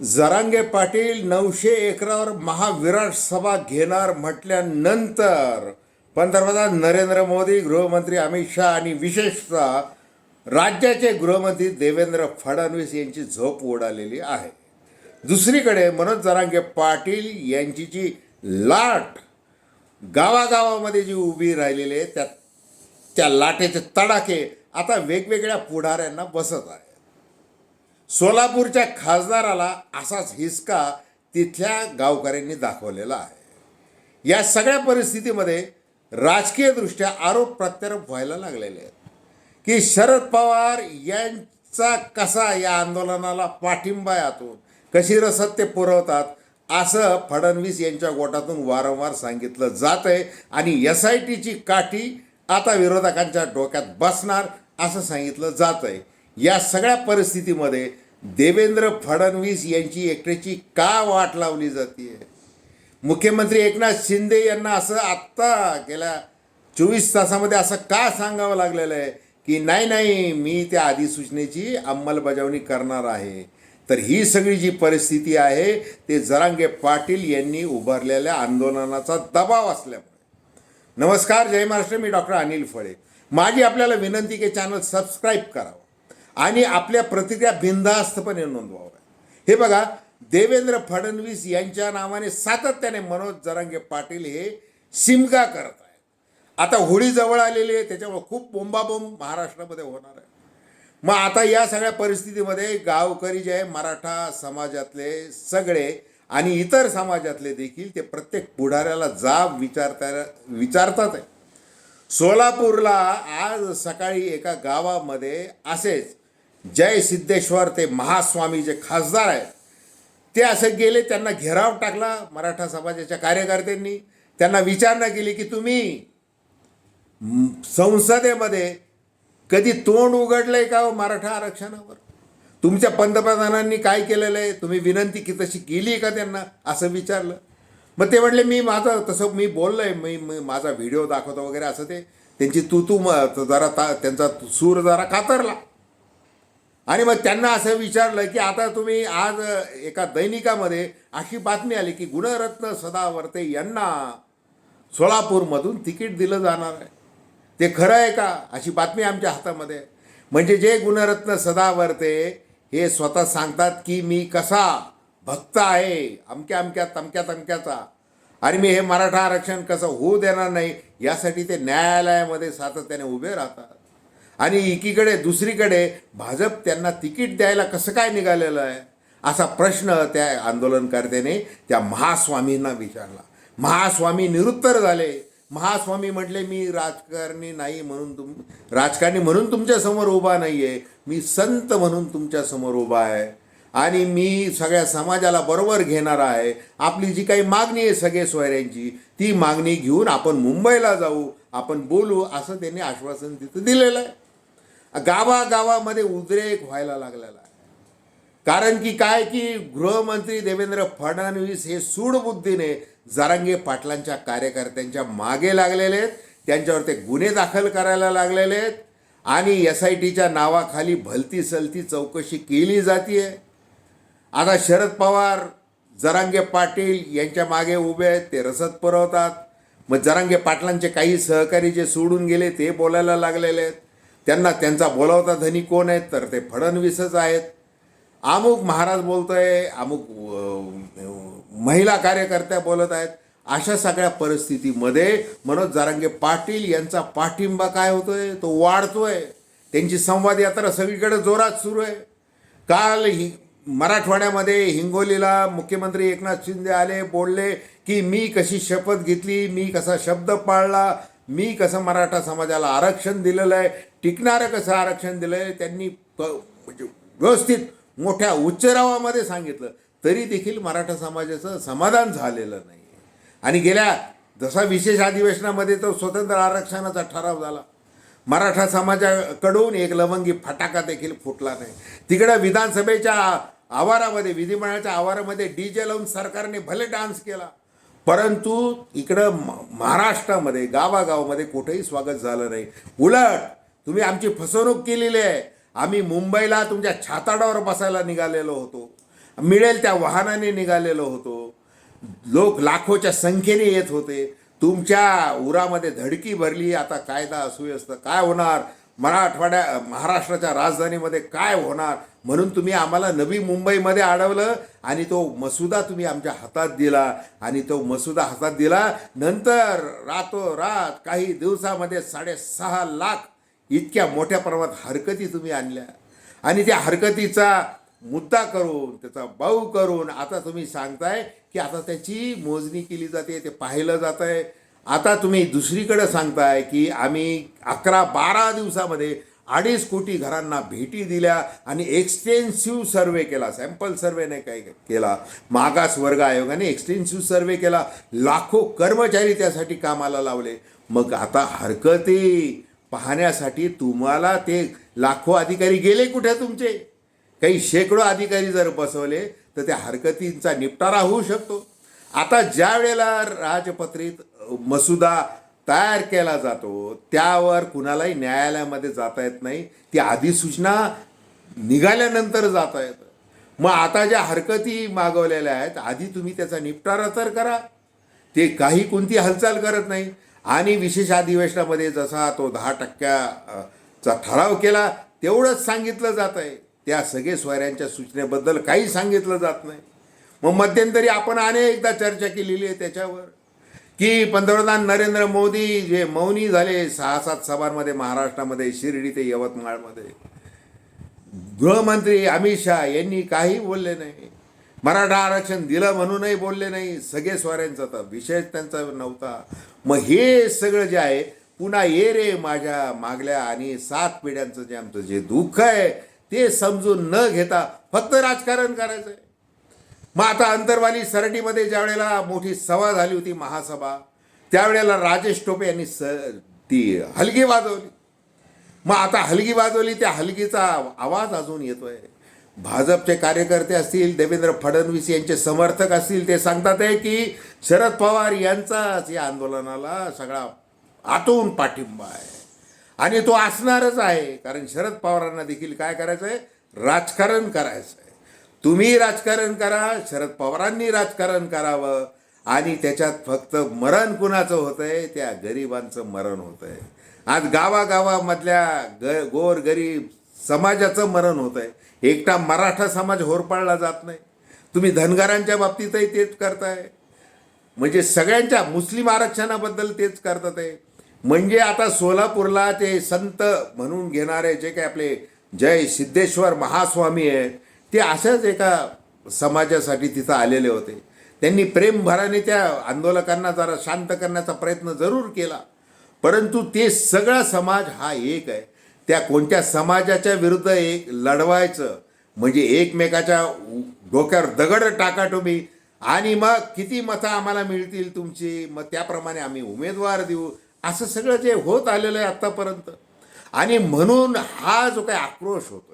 जरांगे पाटील नऊशे एकरावर महाविराट सभा घेणार म्हटल्यानंतर पंतप्रधान नरेंद्र मोदी गृहमंत्री अमित शहा आणि विशेषतः राज्याचे गृहमंत्री देवेंद्र फडणवीस यांची झोप उडालेली आहे. दुसरीकडे मनोज जरांगे पाटील यांची जी लाट गावागावामध्ये जी उभी राहिलेली आहे त्या त्या लाटेचे तडाखे आता वेगवेगळ्या पुढाऱ्यांना बसत आहे. सोलापूरच्या खासदाराला असाच हिसका तिथल्या गावकऱ्यांनी दाखवलेला आहे. या सगळ्या परिस्थितीमध्ये राजकीयदृष्ट्या आरोप प्रत्यारोप व्हायला लागलेले आहेत. की शरद पवार यांचा कसा या आंदोलनाला पाठिंबा यातून? कशी रसद ते पुरवतात? असं फडणवीस यांच्या गोटातून वारंवार सांगितलं जात आहे आणि एस आय टीची काठी आता विरोधकांच्या डोक्यात बसणार असं सांगितलं जात आहे या सगळ्या परिस्थितीमध्ये देवेंद्र फडणवीस यांची एकट्याची का वाट लावली जाते मुख्यमंत्री एकनाथ शिंदे यांना असं आत्ता गेल्या चोवीस तासामध्ये असं का सांगावं लागलेलं आहे की नाही नाही मी त्या अधिसूचनेची अंमलबजावणी करणार आहे. तर ही सगळी जी परिस्थिती आहे ते जरांगे पाटील यांनी उभारलेल्या आंदोलनाचा दबाव असल्यामुळे. नमस्कार जय महाराष्ट्र मी डॉक्टर अनिल फळे. माझी आपल्याला विनंती की चॅनल सबस्क्राईब करावं. आणि आपल्या प्रतिक्रिया बिनधास्तपणे नोंदवाव्या हे बघा देवेंद्र फडणवीस यांच्या नावाने सातत्याने मनोज जरांगे पाटील हे शिमगा करत आहे आता होळी जवळ आलेली आहे त्याच्यामुळे खूप बोंबाबोंब महाराष्ट्रामध्ये होणार आहे. मग आता या सगळ्या परिस्थितीमध्ये गावकरी जे आहे मराठा समाजातले सगळे आणि इतर समाजातले देखील ते प्रत्येक पुढाऱ्याला जाब विचारता विचारतात आहे सोलापूरला आज सकाळी एका गावामध्ये असेच जय सिद्धेश्वर ते महास्वामी जे खासदार आहेत ते असे गेले त्यांना घेराव टाकला मराठा समाजाच्या कार्यकर्त्यांनी. त्यांना विचारणा केली की तुम्ही संसदेमध्ये कधी तोंड उघडलंय का हो मराठा आरक्षणावर? तुमच्या पंतप्रधानांनी काय केलेलं आहे? तुम्ही विनंती की तशी केली का त्यांना? असं विचारलं. मग ते म्हटले मी माझं तसं मी बोललोय मी मी माझा व्हिडिओ दाखवतो वगैरे असं ते. त्यांची तू तू म- जरा ता त्यांचा सूर जरा कातरला. आणि मग त्यांना असं विचारलं की आता तुम्ही आज एका दैनिकामध्ये अशी बातमी आली की गुणरत्न सदावर्ते यांना सोलापूरमधून तिकीट दिलं जाणार आहे. ते खरं आहे का? अशी बातमी आमच्या हातामध्ये म्हणजे जे गुणरत्न सदावर्ते हे स्वतः सांगतात की मी कसा भक्त आहे अमक्या अमक्या तमक्या तमक्याचा. आणि मी हे मराठा आरक्षण कसं होऊ देणार नाही यासाठी ते न्यायालयामध्ये सातत्याने उभे राहतात. आणि एकीकडे दुसरीकडे भाजप त्यांना तिकीट द्यायला कसं काय निघालेलं आहे? असा प्रश्न त्या आंदोलनकर्त्याने त्या महास्वामींना विचारला. महास्वामी निरुत्तर झाले. महास्वामी म्हटले मी राजकारणी नाही म्हणून तुम राजकारणी म्हणून तुमच्यासमोर उभा नाही आहे मी संत म्हणून तुमच्यासमोर उभा आहे. आणि मी सगळ्या समाजाला बरोबर घेणार आहे. आपली जी काही मागणी आहे सगळे सोयऱ्यांची ती मागणी घेऊन आपण मुंबईला जाऊ आपण बोलू असं त्यांनी आश्वासन तिथं दिलेलं आहे. गावागावामध्ये उद्रेक व्हायला लागलेला आहे. कारण की काय की गृहमंत्री देवेंद्र फडणवीस हे सूडबुद्धीने जरांगे पाटलांच्या कार्यकर्त्यांच्या मागे लागलेले आहेत. त्यांच्यावर ते गुन्हे दाखल करायला लागलेले आहेत. आणि एस आय टीच्या नावाखाली भलती सलती चौकशी केली जाते आता शरद पवार जरांगे पाटील यांच्या मागे उभे आहेत ते रसद पुरवतात. मग जरांगे पाटलांचे काही सहकारी जे सोडून गेले ते बोलायला लागलेले आहेत. त्यांना त्यांचा बोलावता धनी कोण आहेत? तर ते फडणवीसच आहेत. अमुक महाराज बोलतोय अमुक महिला कार्यकर्त्या बोलत आहेत. अशा सगळ्या परिस्थितीमध्ये मनोज जारांगे पाटील यांचा पाठिंबा काय होतोय? तो वाढतोय. त्यांची संवाद यात्रा सगळीकडे जोरात सुरू आहे. काल हि मराठवाड्यामध्ये हिंगोलीला मुख्यमंत्री एकनाथ शिंदे आले बोलले की मी कशी शपथ घेतली मी कसा शब्द पाळला मी कसं मराठा समाजाला आरक्षण दिलेलं आहे टिकणारं कसं आरक्षण दिलं आहे त्यांनी प- म्हणजे व्यवस्थित मोठ्या उच्चरावामध्ये सांगितलं तरी देखील मराठा समाजाचं समाधान झालेलं नाही. आणि गेल्या जसा विशेष अधिवेशनामध्ये तो स्वतंत्र आरक्षणाचा ठराव झाला. मराठा समाजाकडून एक लवंगी फटाका देखील फुटला नाही. तिकडं विधानसभेच्या आवारामध्ये विधिमंडळाच्या आवारामध्ये डी जे लावून सरकारने भले डान्स केला. परंतु इकडं महाराष्ट्रामध्ये गावागावामध्ये कुठेही स्वागत झालं नाही. उलट तुम्ही आमची फसवणूक केलेली आहे. आम्ही मुंबईला तुमच्या छाताडावर बसायला निघालेलो होतो. मिळेल त्या वाहनाने निघालेलो होतो. लोक लाखोच्या संख्येने येत होते. तुमच्या उरामध्ये धडकी भरली आता कायदा असुयस्त काय होणार? मराठवाड्या महाराष्ट्राच्या राजधानीमध्ये काय होणार? म्हणून तुम्ही आम्हाला नवी मुंबईमध्ये अडवलं आणि तो मसुदा तुम्ही आमच्या हातात दिला आणि तो मसुदा हातात दिला. नंतर रातोरात काही दिवसामध्ये साडेसहा लाख इतक्या मोठ्या प्रमाणात हरकती तुम्ही आणल्या. आणि त्या हरकतीचा मुद्दा करून त्याचा बाऊ करून आता तुम्ही सांगताय की आता त्याची मोजणी केली जाते ते पाहिलं जात आहे आता तुम्ही दुसरीकडे सांगताय की आम्ही अकरा बारा दिवसामध्ये अडीच कोटी घरांना भेटी दिल्या आणि एक्सटेन्सिव्ह सर्वे केला. सॅम्पल सर्वे नाही काय केला. मागास वर्ग आयोगाने एक्सटेन्सिव्ह सर्वे केला. लाखो कर्मचारी त्यासाठी कामाला लावले. मग आता हरकती पाहण्यासाठी तुम्हाला ते लाखो अधिकारी गेले कुठे तुमचे? काही शेकडो अधिकारी जर बसवले तर त्या हरकतींचा निपटारा होऊ शकतो. आता ज्या वेळेला राजपत्रित मसुदा तयार केला जातो त्यावर कुणालाही न्यायालयामध्ये जाता येत नाही. ती अधिसूचना निघाल्यानंतर जाता येतं. मग आता ज्या हरकती मागवलेल्या आहेत आधी तुम्ही त्याचा निपटारा तर करा. ते काही कोणती हालचाल करत नाही. आणि विशेष अधिवेशनामध्ये जसा तो दहा टक्क्याचा ठराव केला तेवढंच सांगितलं जात आहे. त्या सगळे स्वाऱ्यांच्या सूचनेबद्दल काही सांगितलं जात नाही. मग मध्यंतरी आपण अनेकदा चर्चा केलेली आहे त्याच्यावर. की पंतप्रधान नरेंद्र मोदी जे मौनी झाले सहा सात सभांमध्ये महाराष्ट्रामध्ये शिर्डी ते यवतमाळमध्ये. गृहमंत्री अमित शहा यांनी काही बोलले नाही. मराठा आरक्षण दिलं म्हणूनही बोलले नाही. सगळे स्वाऱ्यांचा तर विषय त्यांचा नव्हता. मग हे सगळं जे आहे पुन्हा ये रे माझ्या मागल्या आणि सात पिढ्यांचं जे आमचं जे दुःख आहे ते समजून न घेता फक्त राजकारण करायचं आहे मग आता अंतरवाली सरटीमध्ये ज्या वेळेला मोठी सभा झाली होती महासभा त्यावेळेला राजेश टोपे यांनी स ती हलगी वाजवली. मग आता हलगी वाजवली त्या हलगीचा आवाज अजून येतोय. भाजपचे कार्यकर्ते असतील देवेंद्र फडणवीस यांचे समर्थक असतील ते सांगतात आहे की शरद पवार यांचाच या आंदोलनाला सगळा आतून पाठिंबा आहे. आणि तो असणारच आहे कारण शरद पवारांना देखील काय करायचं आहे राजकारण करायचं आहे तुम्ही राजकारण करा शरद पवारांनी राजकारण करावं आणि त्याच्यात फक्त मरण कुणाचं होतंय? त्या गरिबांचं मरण होतंय. आज गावागावामधल्या ग गोर गरीब समाजाचं मरण होतंय. एकटा मराठा समाज होरपाळला जात नाही. तुम्ही धनगरांच्या बाबतीतही तेच करताय. म्हणजे सगळ्यांच्या मुस्लिम आरक्षणाबद्दल तेच करतात आहे म्हणजे आता सोलापूरला ते संत म्हणून घेणारे जे काही आपले जय सिद्धेश्वर महास्वामी आहेत ते अशाच एका समाजासाठी तिथं आलेले होते. त्यांनी प्रेमभराने त्या आंदोलकांना जरा शांत करण्याचा प्रयत्न जरूर केला. परंतु ते सगळा समाज हा एक आहे. त्या कोणत्या समाजाच्या विरुद्ध एक लढवायचं म्हणजे एकमेकाच्या डोक्यावर दगड टाका तुम्ही. आणि मग किती मतं आम्हाला मिळतील तुमची मग त्याप्रमाणे आम्ही उमेदवार देऊ. असं सगळं जे होत आलेलं आहे आत्तापर्यंत आणि म्हणून हा जो काही आक्रोश होतो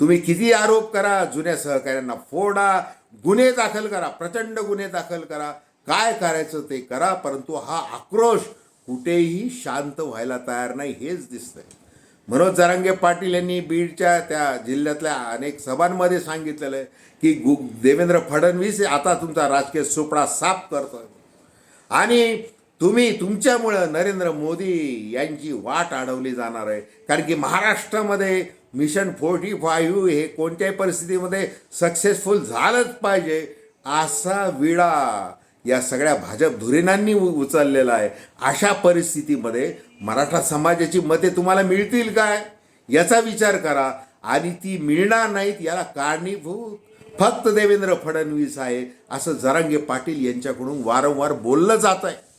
तुम्ही किती आरोप करा जुन्या सहकाऱ्यांना फोडा गुन्हे दाखल करा प्रचंड गुन्हे दाखल करा. काय करायचं ते करा परंतु हा आक्रोश कुठेही शांत व्हायला तयार नाही हेच दिसतंय. मनोज जरांगे पाटील यांनी बीडच्या त्या जिल्ह्यातल्या अनेक सभांमध्ये सांगितलेलं आहे की गु देवेंद्र फडणवीस आता तुमचा राजकीय सुपडा साफ करतोय. आणि तुम्ही तुमच्यामुळं नरेंद्र मोदी यांची वाट अडवली जाणार आहे. कारण की महाराष्ट्रामध्ये मिशन फोर्टी फाईव्ह हे कोणत्याही परिस्थितीमध्ये सक्सेसफुल झालंच पाहिजे असा विडा या सगळ्या भाजप धुरीणांनी उचललेला आहे. अशा परिस्थितीमध्ये मराठा समाजाची मते तुम्हाला मिळतील काय? याचा विचार करा. आणि ती मिळणार नाहीत याला कारणीभूत. फक्त देवेंद्र फडणवीस आहे असं जरांगे पाटील यांच्याकडून वारंवार बोललं जात आहे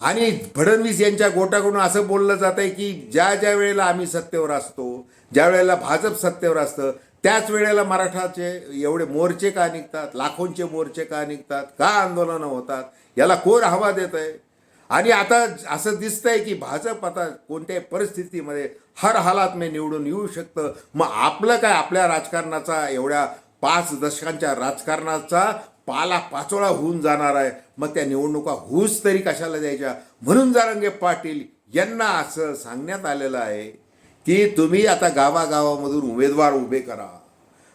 आणि फडणवीस यांच्या गोटाकडून असं बोललं जात आहे की ज्या ज्या वेळेला आम्ही सत्तेवर असतो ज्या वेळेला भाजप सत्तेवर असतं त्याच वेळेला मराठाचे एवढे मोर्चे का निघतात लाखोंचे मोर्चे का निघतात का आंदोलनं होतात याला कोण हवा देत आहे आणि आता असं दिसतंय की भाजप आता कोणत्याही परिस्थितीमध्ये हर हालात मी निवडून येऊ शकतं. मग आपलं काय आपल्या राजकारणाचा एवढ्या पाच दशकांच्या राजकारणाचा पाला पाचोळा होऊन जाणार आहे. मग त्या निवडणुका होऊच तरी कशाला द्यायच्या? म्हणून जारंगे पाटील यांना असं सांगण्यात आलेलं आहे की तुम्ही आता गावागावामधून उमेदवार उभे करा.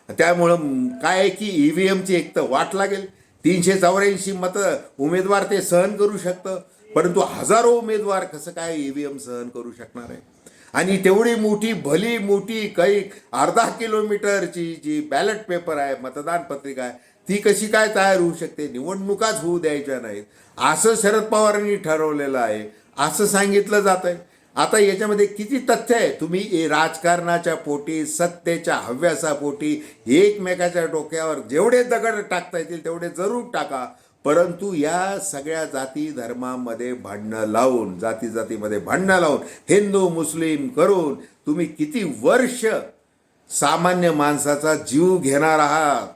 त्यामुळं काय आहे की ई व्ही एमची एक तर वाट लागेल. तीनशे चौऱ्याऐंशी मतं उमेदवार ते सहन करू शकतं. परंतु हजारो उमेदवार कसं काय ई व्ही एम सहन करू शकणार आहे? आणि तेवढी मोठी भली मोठी काही अर्धा किलोमीटरची जी बॅलेट पेपर आहे मतदान पत्रिका आहे ती कशी काय तयार होऊ शकते? निवडणुकाच होऊ द्यायच्या नाहीत. असं शरद पवारांनी ठरवलेलं आहे. असं सांगितलं जात आहे आता याच्यामध्ये किती तथ्य आहे? तुम्ही राजकारणाच्या पोटी सत्तेच्या हव्यासापोटी एकमेकाच्या डोक्यावर जेवढे दगड टाकता येतील तेवढे जरूर टाका. परंतु या सगळ्या जाती धर्मामध्ये भांडणं लावून जाती जातीमध्ये भांडणं लावून हिंदू मुस्लिम करून तुम्ही किती वर्ष सामान्य माणसाचा जीव घेणार आहात?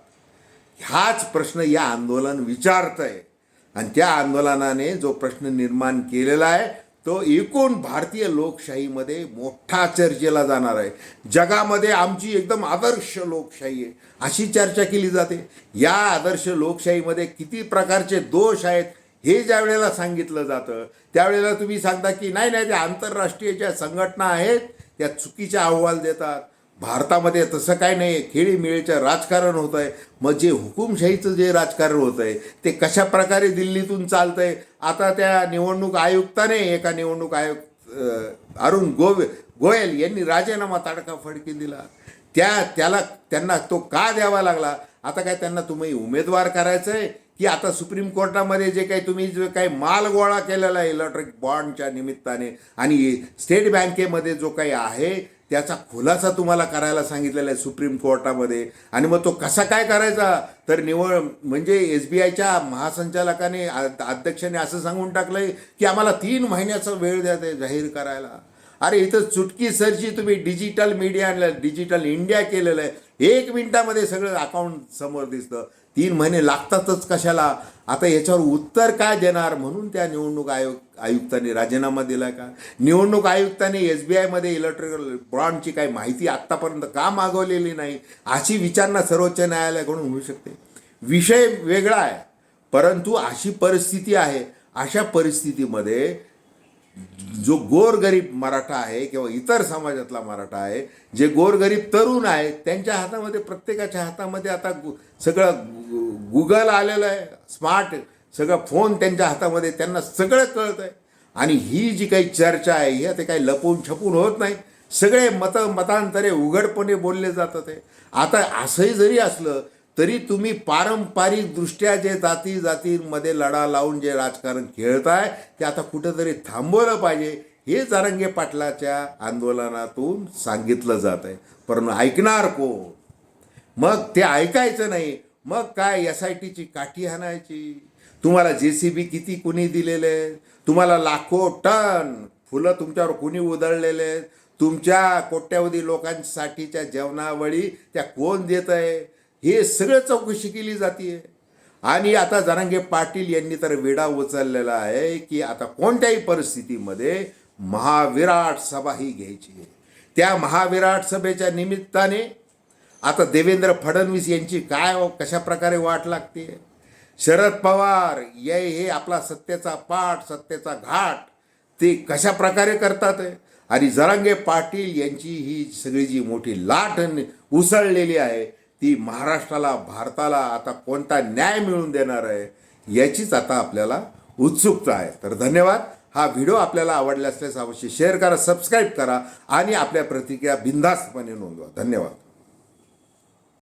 हाच प्रश्न या आंदोलन विचारत आहे आणि त्या आंदोलनाने जो प्रश्न निर्माण केलेला आहे तो एकूण भारतीय लोकशाहीमध्ये मोठा चर्चेला जाणार आहे. जगामध्ये आमची एकदम आदर्श लोकशाही आहे. अशी चर्चा केली जाते. या आदर्श लोकशाहीमध्ये किती प्रकारचे दोष आहेत हे ज्या वेळेला सांगितलं जातं त्यावेळेला तुम्ही सांगता की नाही नाही त्या आंतरराष्ट्रीय ज्या संघटना आहेत त्या चुकीचे अहवाल देतात. भारतामध्ये तसं काय नाही खेळीमेळीचं राजकारण होत आहे मग जे हुकुमशाहीचं जे राजकारण होत आहे ते कशा प्रकारे दिल्लीतून चालतं आहे आता त्या निवडणूक आयुक्ताने एका निवडणूक आयुक्त अरुण गोव गोयल यांनी राजीनामा ताडकाफडकी दिला. त्या त्याला त्यांना तो का द्यावा लागला? आता काय त्यांना तुम्ही उमेदवार करायचं आहे की आता सुप्रीम कोर्टामध्ये जे काही तुम्ही जो काही माल गोळा केलेला आहे इलेक्ट्रिक बॉन्डच्या निमित्ताने आणि स्टेट बँकेमध्ये जो काही आहे त्याचा खुलासा तुम्हाला करायला सांगितलेला आहे सुप्रीम कोर्टामध्ये. आणि मग तो कसा काय करायचा? तर निवड म्हणजे एस बी आयच्या महासंचालकाने अध्यक्षाने असं सांगून टाकलंय की आम्हाला तीन महिन्याचा वेळ द्या ते जाहीर करायला. अरे इथं चुटकी सरची तुम्ही डिजिटल मीडिया आणलं डिजिटल इंडिया केलेलं आहे. एक मिनिटामध्ये सगळं अकाउंट समोर दिसतं. तीन महिने लागतातच कशाला? आता याच्यावर उत्तर काय देणार म्हणून त्या निवडणूक आयोग आयुक्तांनी राजीनामा दिला का? निवडणूक आयुक्तांनी एस बी आयमध्ये इलेक्ट्रिकल बॉन्डची काही माहिती आत्तापर्यंत का मागवलेली नाही? अशी विचारणा सर्वोच्च न्यायालयाकडून होऊ शकते. विषय वेगळा आहे परंतु अशी परिस्थिती आहे. अशा परिस्थितीमध्ये जो गोरगरीब मराठा आहे किंवा इतर समाजातला मराठा आहे जे गोरगरीब तरुण आहे त्यांच्या हातामध्ये प्रत्येकाच्या हातामध्ये आता गु- सगळं गु- गुगल आलेलं आहे स्मार्ट सगळं फोन त्यांच्या हातामध्ये त्यांना सगळं कळतं आहे आणि ही जी काही चर्चा आहे ही ते काही लपून छपून होत नाही. सगळे मत मतांतरे उघडपणे बोलले जातात आहे. आता असंही जरी असलं तरी तुम्ही पारंपरिकदृष्ट्या जे जाती जातींमध्ये लढा लावून जे राजकारण खेळताय ते आता कुठंतरी थांबवलं पाहिजे हे जारंगे पाटलाच्या आंदोलनातून सांगितलं जात आहे परंतु ऐकणार कोण? मग ते ऐकायचं नाही. मग काय एस आय टीची काठी हाणायची तुम्हाला जे सी बी किती कुणी दिलेले? तुम्हाला लाखो टन फुलं तुमच्यावर कुणी उधळलेले? आहेत? तुमच्या कोट्यावधी लोकांसाठीच्या जेवणावळी त्या कोण देत आहे हे सगळं चौकशी केली जाते आणि आता जरांगे पाटील यांनी तर वेडा उचललेला आहे की आता कोणत्याही परिस्थितीमध्ये महाविराट सभा ही घ्यायची आहे. त्या महाविराट सभेच्या निमित्ताने आता देवेंद्र फडणवीस यांची काय कशा प्रकारे वाट लागते? शरद पवार ये हे आपला सत्तेचा पाठ सत्तेचा घाट ते कशा प्रकारे करतात? आणि जरांगे पाटील यांची ही सगळी जी मोठी लाट उसळलेली आहे ती महाराष्ट्राला भारताला आता कोणता न्याय मिळवून देणार आहे याचीच आता आपल्याला उत्सुकता आहे. तर धन्यवाद. हा व्हिडिओ आपल्याला आवडला असल्यास अवश्य शेअर करा सबस्क्राईब करा आणि आपल्या प्रतिक्रिया बिनधास्तपणे नोंदवा. धन्यवाद.